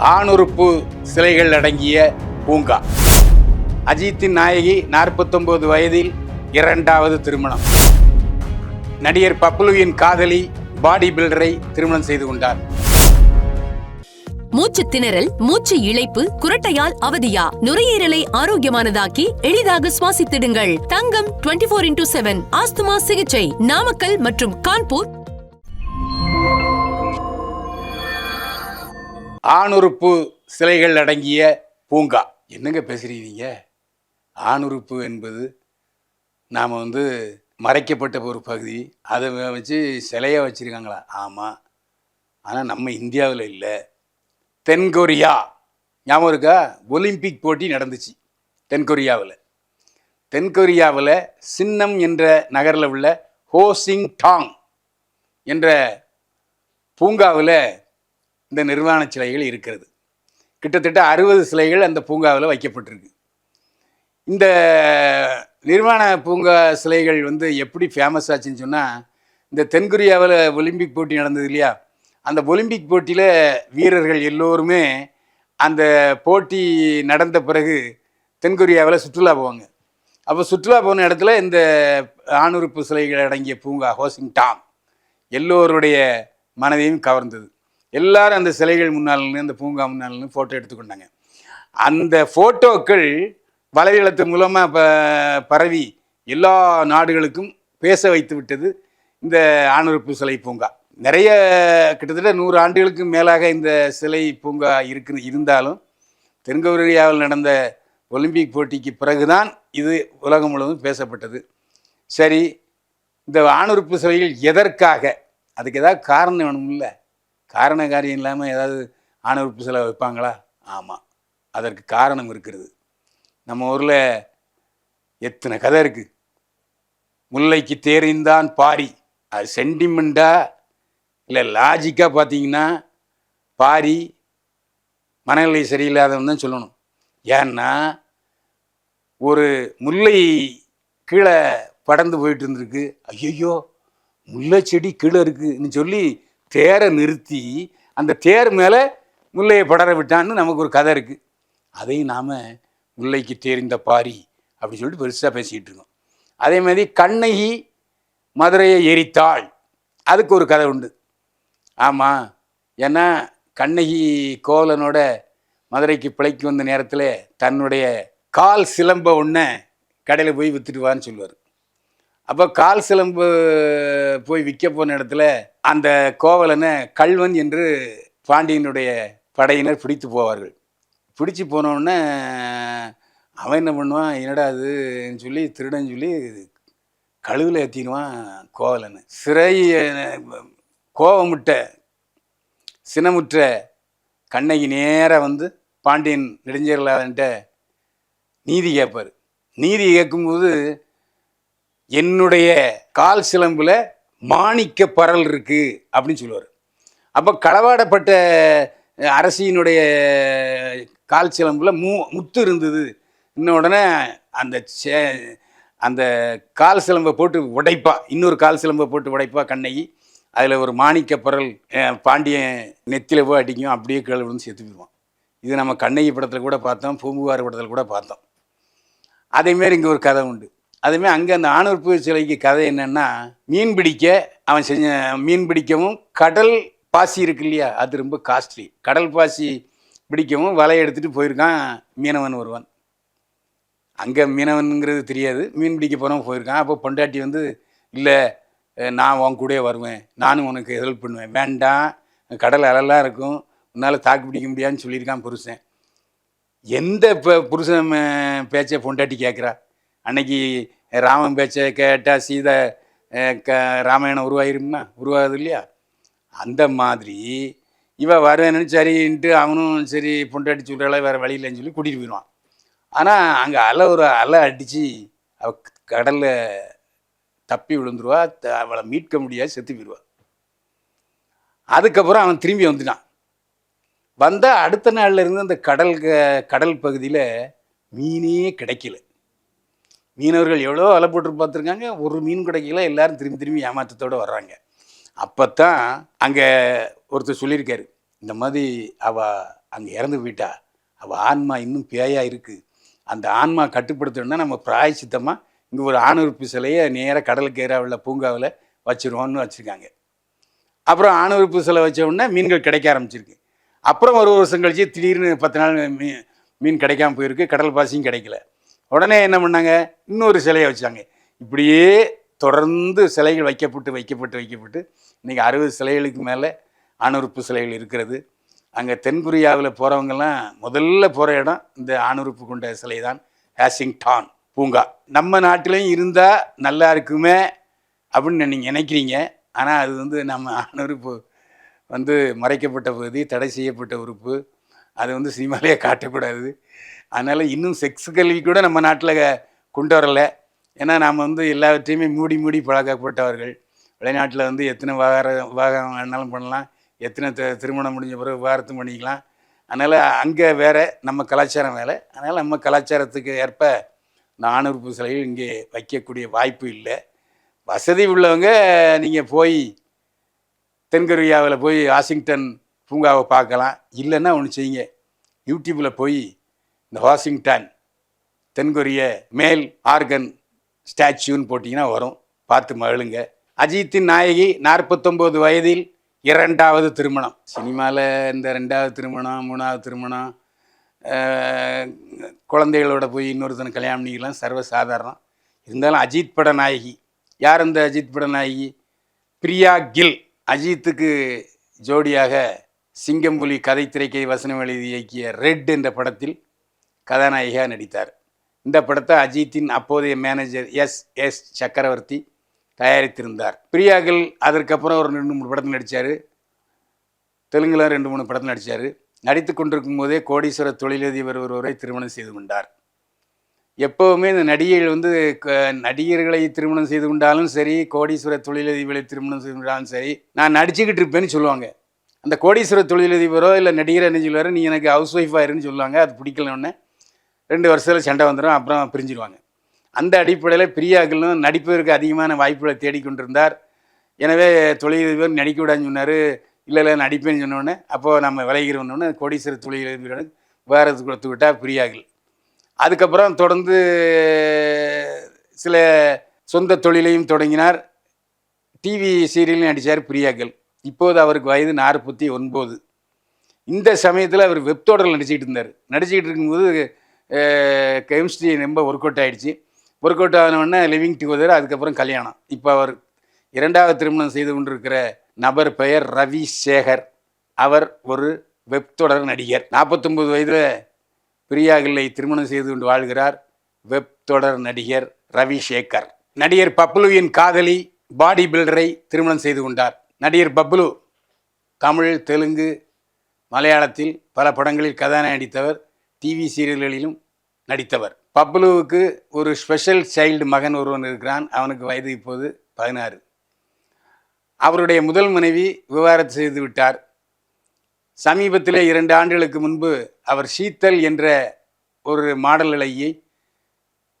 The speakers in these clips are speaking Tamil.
ஆணுறுப்பு சிலைகள் அடங்கிய பூங்கா. அஜித்தின் நாயகி நாற்பத்தொன்பது வயதில் இரண்டாவது திருமணம். நடிகர் பப்ளுவின் காதலி பாடி பில்டரை திருமணம் செய்து கொண்டார். மூச்சு திணறல் மூச்சு இழைப்பு குரட்டையால் அவதியா? நுரையீரலை ஆரோக்கியமானதாக்கி எளிதாக சுவாசித்திடுங்கள். தங்கம் twenty four into seven asthma சிகிச்சை. நாமக்கல் மற்றும் கான்பூர் ஆணுறுப்பு சிலைகள் அடங்கிய பூங்கா. என்னங்க பேசுறீங்க? ஆணுறுப்பு என்பது நாம் வந்து மறைக்கப்பட்ட ஒரு பகுதி. அதை வச்சு சிலையாக வச்சுருக்காங்களா? ஆமாம் ஆனால் நம்ம இந்தியாவில் இல்லை. தென்கொரியா. ஞாபகம் இருக்கா? ஒலிம்பிக் போட்டி நடந்துச்சு தென்கொரியாவில். தென்கொரியாவில் சின்னம் என்ற நகரில் உள்ள ஹோசிங் டாங் என்ற பூங்காவில் இந்த நிர்வாண சிலைகள் இருக்கிறது. கிட்டத்தட்ட அறுபது சிலைகள் அந்த பூங்காவில் வைக்கப்பட்டிருக்கு. இந்த நிர்வாண பூங்கா சிலைகள் வந்து எப்படி ஃபேமஸ் ஆச்சுன்னு சொன்னால் இந்த தென்கொரியாவில் ஒலிம்பிக் போட்டி நடந்தது இல்லையா? அந்த ஒலிம்பிக் போட்டியில் வீரர்கள் எல்லோருமே அந்த போட்டி நடந்த பிறகு தென்கொரியாவில் சுற்றுலா போவாங்க. அப்போ சுற்றுலா போன இடத்துல இந்த ஆணுறுப்பு சிலைகள் அடங்கிய பூங்கா ஹோசிங் டாம் எல்லோருடைய மனதையும் கவர்ந்தது. எல்லாரும் அந்த சிலைகள் முன்னால் அந்த பூங்கா முன்னால் ஃபோட்டோ எடுத்துக்கொண்டாங்க. அந்த ஃபோட்டோக்கள் வலைதளத்து மூலமாக இப்போ பரவி எல்லா நாடுகளுக்கும் பேச வைத்து விட்டது இந்த ஆணுறுப்பு சிலை பூங்கா. நிறைய கிட்டத்தட்ட நூறு ஆண்டுகளுக்கு மேலாக இந்த சிலை பூங்கா இருக்கு இருந்தாலும் தென்கொரியாவில் நடந்த ஒலிம்பிக் போட்டிக்கு பிறகுதான் இது உலகம் முழுவதும் பேசப்பட்டது. சரி இந்த ஆணுறுப்பு சிலைகள் எதற்காக? அதுக்கு ஏதாவது காரணம் வேணும்ல? காரண காரியம் இல்லாமல் ஏதாவது ஆணுறுப்பு சிலை வைப்பாங்களா? ஆமாம் அதற்கு காரணம் இருக்கிறது. நம்ம ஊரில் எத்தனை கதை இருக்குது முல்லைக்கு தேரிந்தான் பாரி. அது சென்டிமெண்ட்டாக இல்லை லாஜிக்காக பார்த்தீங்கன்னா பாரி மனநிலை சரியில்லாதவன் தான் சொல்லணும். ஏன்னா ஒரு முல்லை கீழே படந்து போயிட்டு இருந்திருக்கு. ஐயோ முல்லை செடி கீழே இருக்குன்னு சொல்லி தேரை நிறுத்தி அந்த தேர் மேலே முல்லையை படர விட்டான்னு நமக்கு ஒரு கதை இருக்குது அதையும் நாம் முல்லைக்கு தேர்ந்த பாரி அப்படின்னு சொல்லிட்டு பெருசாக பேசிக்கிட்டு இருக்கோம். அதே மாதிரி கண்ணகி மதுரையை எரித்தாள். அதுக்கு ஒரு கதை உண்டு. ஆமாம் ஏன்னா கண்ணகி கோவலனோட மதுரைக்கு பிழைக்கு வந்த நேரத்தில் தன்னுடைய கால் சிலம்ப ஒன்று கடையில் போய் வித்துட்டு வான்னு சொல்லுவார். அப்போ கால் சிலம்பு போய் விற்க போன இடத்துல அந்த கோவலனை கல்வன் என்று பாண்டியனுடைய படையினர் பிடித்து போவார்கள். பிடிச்சி போனோடனே அவன் என்ன பண்ணுவான்? என்னடா அதுன்னு சொல்லி திருடன் சொல்லி கழுவில் ஏற்றிடுவான் கோவலன் சிறை கோவமுட்ட சினமுற்ற கண்ணகி நேராக வந்து பாண்டியன் நெடுஞ்சேரலாதன்ட்ட நீதி கேட்பார் நீதி கேட்கும்போது என்னுடைய கால் சிலம்பில் மாணிக்க பரல் இருக்கு அப்படின்னு சொல்லுவார். அப்போ களவாடப்பட்ட அரசியினுடைய கால் சிலம்பில் மூ முத்து இருந்தது. இன்ன உடனே அந்த சே அந்த கால் சிலம்பை போட்டு உடைப்பா இன்னொரு கால் சிலம்பை போட்டு உடைப்பா கண்ணகி. அதில் ஒரு மாணிக்க பரல் பாண்டியன் நெத்தியில் போய் அடிக்கும் அப்படியே கீழே விழுந்து செத்து போயிடுவான். இது நம்ம கண்ணகி படத்தில் கூட பார்த்தோம் பூம்புகார் படத்தில் கூட பார்த்தோம். அதேமாரி இங்கே ஒரு கதை உண்டு. அதேமாரி அங்கே அந்த ஆணுறுப்பு சிலைக்கு கதை என்னென்னா மீன் பிடிக்க அவன் செஞ்ச மீன் பிடிக்கவும் கடல் பாசி இருக்கு இல்லையா அது ரொம்ப காஸ்ட்லி கடல் பாசி பிடிக்கவும் வலையை எடுத்துகிட்டு போயிருக்கான் மீனவன் வருவான் அங்கே மீனவனுங்கிறது தெரியாது மீன் பிடிக்க போகிறவன் போயிருக்கான். அப்போ பொண்டாட்டி வந்து இல்லை நான் உன் கூடயே வருவேன் நானும் உனக்கு ஹெல்ப் பண்ணுவேன். வேண்டாம் கடல் அலலாம் இருக்கும் உன்னால் தாக்கு பிடிக்க முடியாதுன்னு சொல்லியிருக்கான் புருஷன். எந்த இப்போ புருஷன் பேச்சை பொண்டாட்டி கேட்குறா? அன்னைக்கு ராமன் பேச்சை கேட்டால் சீதை க ராமாயணம் உருவாயிரும்னா உருவாகுது இல்லையா? அந்த மாதிரி இவ வருவேன்னு சரின்ட்டு அவனும் சரி பொண்டாட்டி சொல்கிறால வேறு வழி இல்லைன்னு சொல்லி கூட்டிகிட்டு போயிடுவான். ஆனால் அங்கே அலை ஒரு அலை அடித்து அவ கடலில் தப்பி விழுந்துருவா த- அவளை மீட்க முடியாது செத்து போயிடுவா. அதுக்கப்புறம் அவன் திரும்பி வந்துட்டான். வந்தால் அடுத்த நாள்ல இருந்து அந்த கடல் க- கடல் பகுதியில் மீனே கிடைக்கல. மீனவர்கள் எவ்வளோ வலை போட்டு பார்த்துருக்காங்க? ஒரு மீன் கிடைக்கல எல்லாரும் திரும்பி திரும்பி ஏமாற்றத்தோடு வர்றாங்க. அப்போ தான் அங்கே ஒருத்தர் சொல்லியிருக்காரு இந்த மாதிரி அவள் அங்கே இறந்து போயிட்டா அவள் ஆன்மா இன்னும் பேயாக இருக்குது அந்த ஆன்மா கட்டுப்படுத்தணும்னா நம்ம பிராயச்சித்தமாக இங்கே ஒரு ஆணுறுப்பு சிலையை நேராக கடலுக்கு ஏறாவில் பூங்காவில் வச்சுருவோம்னு வச்சுருக்காங்க. அப்புறம் ஆணுறுப்பு சிலை வச்சோடனே மீன்கள் கிடைக்க ஆரம்பிச்சிருக்கு. அப்புறம் ஒரு வருஷம் கழிச்சு திடீர்னு பத்து நாள் மீன் மீன் கிடைக்காம போயிருக்கு கடல் பாசியும் கிடைக்கல. உடனே என்ன பண்ணாங்க? இன்னொரு சிலையை வச்சாங்க இப்படியே தொடர்ந்து சிலைகள் வைக்கப்பட்டு வைக்கப்பட்டு வைக்கப்பட்டு இன்றைக்கி அறுபது சிலைகளுக்கு மேலே ஆணுறுப்பு சிலைகள் இருக்கிறது. அங்கே தென்கொரியாவில் போகிறவங்கெல்லாம் முதல்ல போகிற இடம் இந்த ஆணுறுப்பு கொண்ட சிலை தான். ஹேசிங்டான் பூங்கா. நம்ம நாட்டிலையும் இருந்தால் நல்லா இருக்குமே அப்படின்னு நீங்கள் நினைக்கிறீங்க. ஆனால் அது வந்து நம்ம ஆணுறுப்பு வந்து மறைக்கப்பட்ட பகுதி தடை செய்யப்பட்ட உறுப்பு. அது வந்து சினிமாலேயே காட்டக்கூடாது. அதனால் இன்னும் செக்ஸ் கல்வி கூட நம்ம நாட்டில் கொண்டு வரலை. ஏன்னா நாம் வந்து எல்லாவற்றையுமே மூடி மூடி பழக்கப்பட்டவர்கள். வெளிநாட்டில் வந்து எத்தனை விவகார விவாகம் வேணாலும் பண்ணலாம். எத்தனை த திருமணம் முடிஞ்ச பிறகு விவகாரத்தும் பண்ணிக்கலாம். அதனால் அங்கே வேறு நம்ம கலாச்சாரம் வேறு. அதனால் நம்ம கலாச்சாரத்துக்கு ஏற்ப இந்த ஆணுறுப்பு சிலைகள் இங்கே வைக்கக்கூடிய வாய்ப்பு இல்லை. வசதி உள்ளவங்க நீங்கள் போய் தென்கொரியாவில் போய் வாஷிங்டன் பூங்காவை பார்க்கலாம். இல்லைன்னா ஒன்று செய்யுங்க. யூடியூப்பில் போய் இந்த வாஷிங்டன் தென்கொரிய மேல் ஆர்கன் ஸ்டாச்சுன்னு போட்டிங்கன்னா வரும். பார்த்து மகிழுங்க. அஜித்தின் நாயகி நாற்பத்தொம்போது வயதில் இரண்டாவது திருமணம். சினிமாவில் இந்த ரெண்டாவது திருமணம் மூணாவது திருமணம் குழந்தைகளோட போய் இன்னொருத்தனை கல்யாணம் பண்ணிக்கலாம். சர்வசாதாரணம். இருந்தாலும் அஜித் பட நாயகி. யார் இந்த அஜித் பட நாயகி? பிரியா கில். அஜித்துக்கு ஜோடியாக சிங்கம்புலி கதை திரைக்கை வசனம் எழுதி இயக்கிய ரெட் என்ற படத்தில் கதாநாயகியாக நடித்தார். இந்த படத்தை அஜித்தின் அப்போதைய மேனேஜர் எஸ். எஸ். சக்கரவர்த்தி தயாரித்திருந்தார். பிரியாகள் அதற்கப்புறம் ஒரு ரெண்டு மூணு படத்தில் நடித்தார் தெலுங்கில் ரெண்டு மூணு படத்தில் நடித்தார் நடித்து கொண்டிருக்கும் போதே கோடீஸ்வர தொழிலதிபர் ஒருவரை திருமணம் செய்து கொண்டார். எப்போவுமே இந்த நடிகைகள் வந்து க- நடிகர்களை திருமணம் செய்து கொண்டாலும் சரி கோடீஸ்வர தொழிலதிபரை திருமணம் செய்து கொண்டாலும் சரி நான் நடிச்சுக்கிட்டு இருப்பேன்னு சொல்லுவாங்க. அந்த கோடீஸ்வர தொழிலதிபரோ இல்லை நடிகர் என்ன சொல்லுவார் நீ எனக்கு ஹவுஸ் ஒய்ஃபாக இருன்னு சொல்லுவாங்க. அது பிடிக்கலன்னு ரெண்டு வருஷத்தில் சண்டை வந்துடும் அப்புறம் பிரிஞ்சிடுவாங்க அந்த அடிப்படையில் பிரியாக்களும் நடிப்பதற்கு அதிகமான வாய்ப்புகளை தேடிக்கொண்டிருந்தார் எனவே தொழிலதிபர் நடிக்க விடான்னு சொன்னார் இல்லை இல்லை நடிப்பேன்னு சொன்னோடனே அப்போது நம்ம விளைகிறோன்னு கோடீஸ்வர தொழிலதிபரோட வேறதுக்கு கொடுத்து விட்டால் பிரியாக்கள் அதுக்கப்புறம் தொடர்ந்து சில சொந்த தொழிலையும் தொடங்கினார். டிவி சீரியலையும் நடித்தார் பிரியாக்கள் இப்போது அவருக்கு வயது நாற்பத்தி ஒன்பது. இந்த சமயத்தில் அவர் வெப் நடிச்சிக்கிட்டு இருந்தார். நடிச்சிக்கிட்டு இருக்கும்போது கெமிஸ்ட்ரி ரொம்ப ஒர்க் அவுட் ஆகிடுச்சு ஒர்க் அவுட் ஆனவுடனே லிவிங் டுகெதர் அதுக்கப்புறம் கல்யாணம். இப்போ அவர் இரண்டாவது திருமணம் செய்து கொண்டிருக்கிற நபர் பெயர் ரவி சேகர். அவர் ஒரு வெப் தொடர் நடிகர். நாற்பத்தொம்பது வயதில் பிரியாகில்லை திருமணம் செய்து கொண்டு வாழ்கிறார். வெப் தொடர் நடிகர் ரவி சேகர். நடிகர் பப்லுவின் காதலி பாடி பில்டரை திருமணம் செய்து கொண்டார். நடிகர் பப்லு தமிழ் தெலுங்கு மலையாளத்தில் பல படங்களில் கதாநாயகி நடித்தவர் டிவி சீரியல்களிலும் நடித்தவர். பப்ளுவுக்கு ஒரு ஸ்பெஷல் சைல்டு மகன் ஒருவன் இருக்கிறான். அவனுக்கு வயது இப்போது பதினாறு. அவருடைய முதல் மனைவி விவாகரத்து செய்து விட்டார். சமீபத்தில் இரண்டு ஆண்டுகளுக்கு முன்பு அவர் சீத்தல் என்ற ஒரு மாடல் இலையை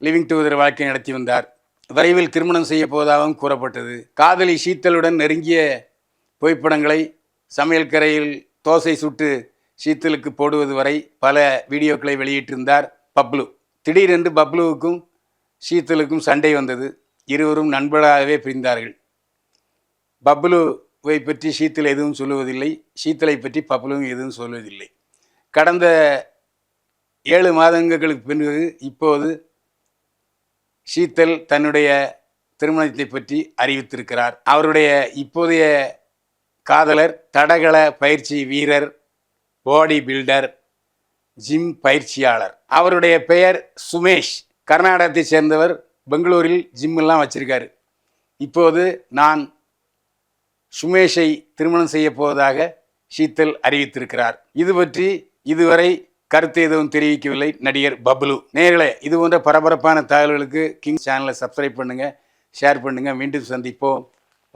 லிவிங் டுகெதர் வாழ்க்கை நடத்தி வந்தார். விரைவில் திருமணம் செய்ய போவதாகவும் கூறப்பட்டது. காதலி சீத்தலுடன் நெருங்கிய புகைப்படங்களை சமையல் கரையில் தோசை சுட்டு சீத்தலுக்கு போடுவது வரை பல வீடியோக்களை வெளியிட்டிருந்தார் பப்ளு. திடீரென்று பப்ளுவுக்கும் சீத்தலுக்கும் சண்டை வந்தது. இருவரும் நண்பர்களாகவே பிரிந்தார்கள். பப்ளுவை பற்றி சீத்தல் எதுவும் சொல்லுவதில்லை. சீத்தலை பற்றி பப்ளுவும் எதுவும் சொல்வதில்லை. கடந்த ஏழு மாதங்களுக்கு பிறகு இப்போது சீத்தல் தன்னுடைய திருமணத்தை பற்றி அறிவித்திருக்கிறார். அவருடைய இப்போதைய காதலர் தடகள பயிற்சி வீரர் பாடி பில்டர் ஜிம் பயிற்சியாளர். அவருடைய பெயர் சுமேஷ். கர்நாடகத்தை சேர்ந்தவர் பெங்களூரில் ஜிம்மெல்லாம் வச்சுருக்கார். இப்போது நான் சுமேஷை திருமணம் செய்ய போவதாக ஷீத்தல் அறிவித்திருக்கிறார். இது பற்றி இதுவரை கருத்து எதுவும் தெரிவிக்கவில்லை நடிகர் பப்லு நேர்களே இது போன்ற பரபரப்பான தகவல்களுக்கு கிங் சேனலை சப்ஸ்கிரைப் பண்ணுங்கள் ஷேர் பண்ணுங்கள் மீண்டும் சந்திப்போம்.